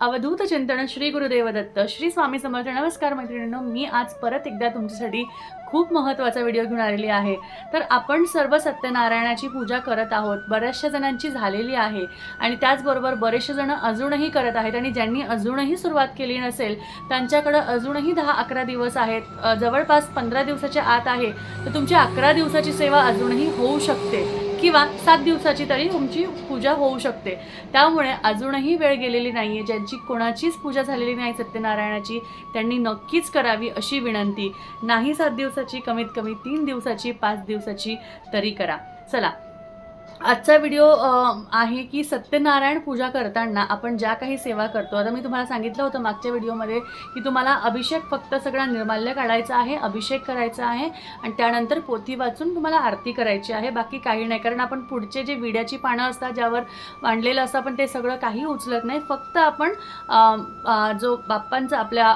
अवधूत चिंतन श्री गुरुदेव दत्त श्री स्वामी समर्थ. नमस्कार मैत्रिणींनो मी आज परत एकदा तुमच्यासाठी खूप महत्त्वाचा व्हिडिओ घेऊन आलेली आहे. तर आपण सर्व सत्यनारायणाची पूजा करत आहोत बऱ्याचशा जणांची झालेली आहे आणि त्याचबरोबर बरेचसे जण अजूनही करत आहेत आणि ज्यांनी अजूनही सुरुवात केली नसेल त्यांच्याकडं अजूनही दहा अकरा दिवस आहेत. जवळपास पंधरा दिवसाच्या आत आहे. तर तुमची अकरा दिवसाची सेवा अजूनही होऊ शकते. किंवा सात दिवसाची तरी तुमची पूजा होऊ शकते. त्यामुळे अजूनही वेळ गेलेली नाही आहे ज्यांची कोणाचीच पूजा झालेली नाही सत्यनारायणाची त्यांनी नक्कीच करावी अशी विनंती. नाही सात दिवसाची कमीत कमी तीन दिवसाची पाच दिवसाची तरी करा. चला आजचा व्हिडिओ आहे की सत्यनारायण पूजा करताना आपण ज्या काही सेवा करतो आता मी तुम्हाला सांगितलं होतं मागच्या व्हिडिओमध्ये की तुम्हाला अभिषेक फक्त सगळा निर्माल्य काढायचा आहे अभिषेक करायचा आहे आणि त्यानंतर पोथी वाचून तुम्हाला आरती करायची आहे. बाकी काही नाही कारण आपण पुढचे जे विड्याची पानं असतात ज्यावर मांडलेलं असतं आपण ते सगळं काही उचलत नाही फक्त आपण जो बाप्पांचा आपल्या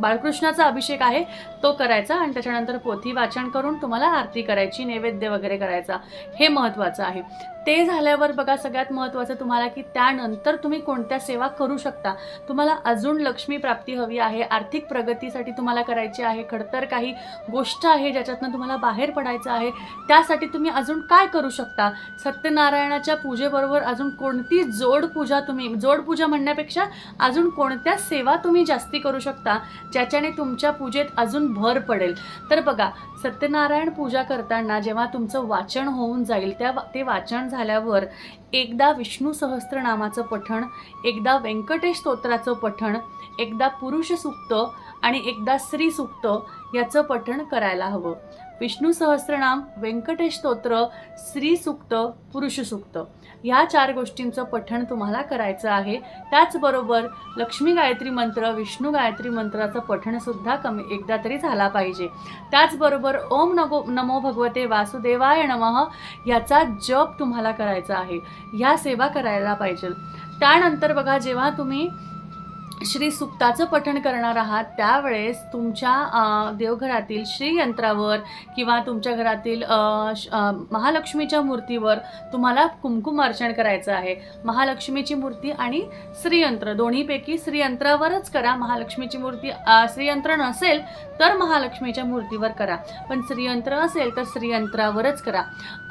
बाळकृष्णाचा अभिषेक आहे तो करायचा आणि त्याच्यानंतर पोथी वाचन करून तुम्हाला आरती करायची नैवेद्य वगैरे करायचा. हे महत्त्वाचं आहे. ते झाल्यावर बघा सगळ्यात महत्त्वाचं तुम्हाला की त्यानंतर तुम्ही कोणत्या सेवा करू शकता. तुम्हाला अजून लक्ष्मी प्राप्ती हवी आहे आर्थिक प्रगतीसाठी तुम्हाला करायची आहे खडतर काही गोष्ट आहे ज्याच्यातनं तुम्हाला बाहेर पडायचं आहे त्यासाठी तुम्ही अजून काय करू शकता? सत्यनारायणाच्या पूजेबरोबर अजून कोणती जोड पूजा तुम्ही जोड पूजा म्हणण्यापेक्षा अजून कोणत्या सेवा तुम्ही जास्ती करू शकता ज्याच्याने तुमच्या पूजेत अजून भर पडेल? तर बघा सत्यनारायण पूजा करताना जेव्हा तुमचं वाचन होऊन जाईल त्या ते वाचन झाल्यावर एकदा विष्णू सहस्त्रनामाचं पठण एकदा व्यंकटेश स्तोत्राचं पठण एकदा पुरुष सुक्त आणि एकदा स्त्री सुक्त याचं पठण करायला हवं. विष्णू सहस्रनाम व्यंकटेश स्तोत्र स्त्री सुक्त पुरुष सुक्त. ह्या चार गोष्टींचं पठण तुम्हाला करायचं आहे. त्याचबरोबर लक्ष्मी गायत्री मंत्र विष्णू गायत्री मंत्राचं पठणसुद्धा कमी एकदा तरी झाला पाहिजे. त्याचबरोबर ओम नगो नमो भगवते वासुदेवाय नमः याचा जप तुम्हाला करायचा आहे. ह्या सेवा करायला पाहिजे. त्यानंतर बघा जेव्हा तुम्ही श्री सुक्ताचं पठण करणार आहात त्यावेळेस तुमच्या देवघरातील श्रीयंत्रावर किंवा तुमच्या घरातील श- महालक्ष्मीच्या मूर्तीवर तुम्हाला कुमकुम अर्चण करायचं आहे. महालक्ष्मीची मूर्ती आणि श्रीयंत्र दोन्हीपैकी श्रीयंत्रावरच करा. महालक्ष्मीची मूर्ती श्रीयंत्र नसेल तर महालक्ष्मीच्या मूर्तीवर करा. पण श्रीयंत्र असेल तर श्रीयंत्रावरच करा.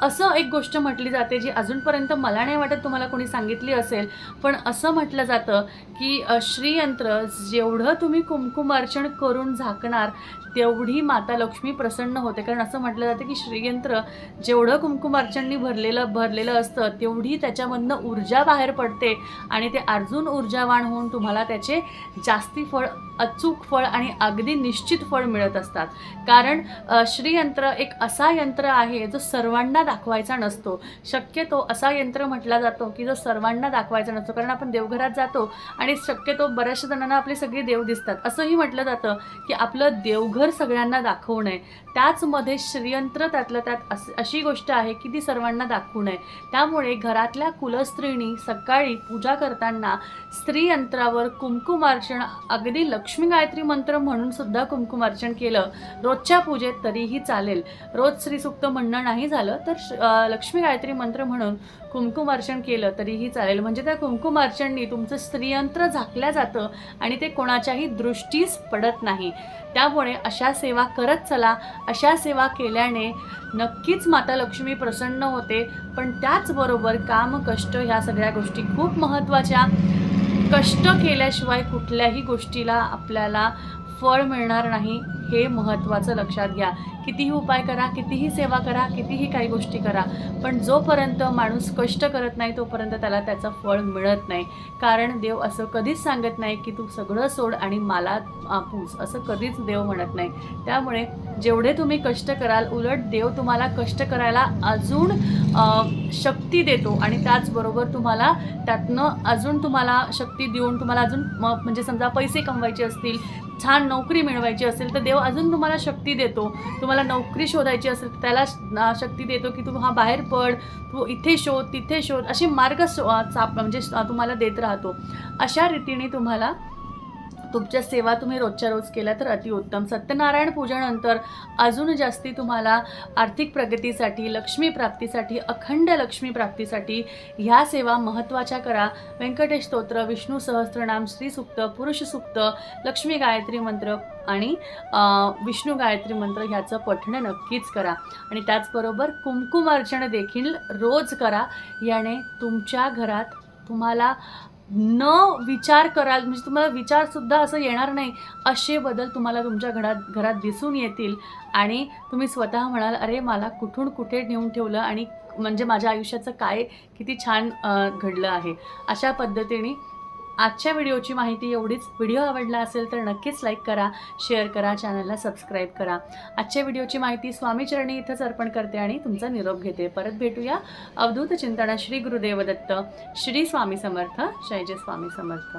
असं एक गोष्ट म्हटली जाते जी अजूनपर्यंत मला नाही वाटत तुम्हाला कोणी सांगितली असेल. पण असं म्हटलं जातं की श्री श्रीयंत्र जेवढं तुम्ही कुमकुमार्चन करून झाकणार तेवढी माता लक्ष्मी प्रसन्न होते. कारण असं म्हटलं जातं की श्रीयंत्र जेवढं कुमकुम भरलेलं भरलेलं असतं तेवढी त्याच्यामधनं ऊर्जा बाहेर पडते. आणि ते अर्जून ऊर्जावान होऊन तुम्हाला त्याचे जास्ती फळ अचूक फळ आणि अगदी निश्चित फळ मिळत असतात. कारण श्रीयंत्र एक असा यंत्र आहे जो सर्वांना दाखवायचा नसतो. शक्यतो असा यंत्र म्हटला जातो की जो सर्वांना दाखवायचा नसतो. कारण आपण देवघरात जातो आणि शक्यतो बऱ्याचशा जणांना आपले सगळे देव दिसतात. असंही म्हटलं जातं की आपलं देवघर सगळ्यांना दाखवू नये. त्याचमध्ये श्रीयंत्र त्यातलं त्यात अस अशी गोष्ट आहे की ती सर्वांना दाखवू नये. त्यामुळे घरातल्या कुलस्त्रीनी सकाळी पूजा करताना स्त्रीयंत्रावर कुमकुमार्चन अगदी लक्ष्मी गायत्री मंत्र म्हणून सुद्धा कुमकुमार्चन केलं रोजच्या पूजेत तरीही चालेल. रोज श्रीसुक्त म्हणणं नाही झालं तर श- लक्ष्मी गायत्री मंत्र म्हणून कुमकुमार्चन केलं तरीही चालेल. म्हणजे त्या कुमकुमार्चननी तुमचं स्त्रीयंत्र झाकल्या जातं. आणि ते कोणाच्याही दृष्टीस पडत नाही. त्यामुळे अशा सेवा करत चला. अशा सेवा केल्याने नक्कीच माता लक्ष्मी प्रसन्न होते. पण त्याचबरोबर काम कष्ट ह्या सगळ्या गोष्टी खूप महत्त्वाच्या. कष्ट केल्याशिवाय कुठल्याही गोष्टीला आपल्याला फळ मिळणार नाही. हे महत्त्वाचं लक्षात घ्या. कितीही उपाय करा कितीही सेवा करा कितीही काही गोष्टी करा पण जोपर्यंत माणूस कष्ट करत नाही तोपर्यंत त्याला त्याचं फळ मिळत नाही. कारण देव असं कधीच सांगत नाही की तू सगळं सोड आणि मला आपूस असं कधीच देव म्हणत नाही. त्यामुळे जेवढे तुम्ही कष्ट कराल उलट देव तुम्हाला कष्ट करायला अजून शक्ती देतो आणि त्याचबरोबर तुम्हाला त्यातनं अजून तुम्हाला शक्ती देऊन तुम्हाला अजून म्हणजे समजा पैसे कमवायचे असतील छान नोकरी मिळवायची असेल तर देव अजून तुम्हाला शक्ती देतो. तुम्हाला नोकरी शोधायची असेल त्याला शक्ती देतो की तू हा बाहेर पड तू इथे शोध तिथे शोध असे मार्ग शो- चाप म्हणजे तुम्हाला देत राहतो. अशा रीतीने तुम्हाला तुमच्या सेवा तुम्ही रोजच्या रोज केल्या तर अतिउत्तम सत्यनारायण पूजेनंतर अजून जास्ती तुम्हाला आर्थिक प्रगतीसाठी लक्ष्मी प्राप्तीसाठी अखंड लक्ष्मी प्राप्तीसाठी ह्या सेवा महत्त्वाच्या करा. व्यंकटेश स्तोत्र विष्णू सहस्त्रनाम श्रीसुक्त पुरुष सुक्त लक्ष्मी गायत्री मंत्र आणि विष्णू गायत्री मंत्र ह्याचं पठण नक्कीच करा. आणि त्याचबरोबर कुमकुम अर्चन देखील रोज करा. याने तुमच्या घरात तुम्हाला न विचार कराल म्हणजे तुम्हाला विचारसुद्धा असं येणार नाही असे बदल तुम्हाला तुमच्या घरात घरात दिसून येतील. आणि तुम्ही स्वतः म्हणाल अरे मला कुठून कुठे नेऊन ठेवलं आणि म्हणजे माझ्या आयुष्याचं काय किती छान घडलं आहे. अशा पद्धतीने आजच्या व्हिडिओची माहिती एवढीच. व्हिडिओ आवडला असेल तर नक्कीच लाईक करा शेअर करा चॅनलला सबस्क्राईब करा. आजच्या व्हिडिओची माहिती स्वामीचरणी इथंच अर्पण करते आणि तुमचा निरोप घेते. परत भेटूया अवधूत चिंतना श्री गुरुदेव दत्त श्री स्वामी समर्थ जय जय स्वामी समर्थ.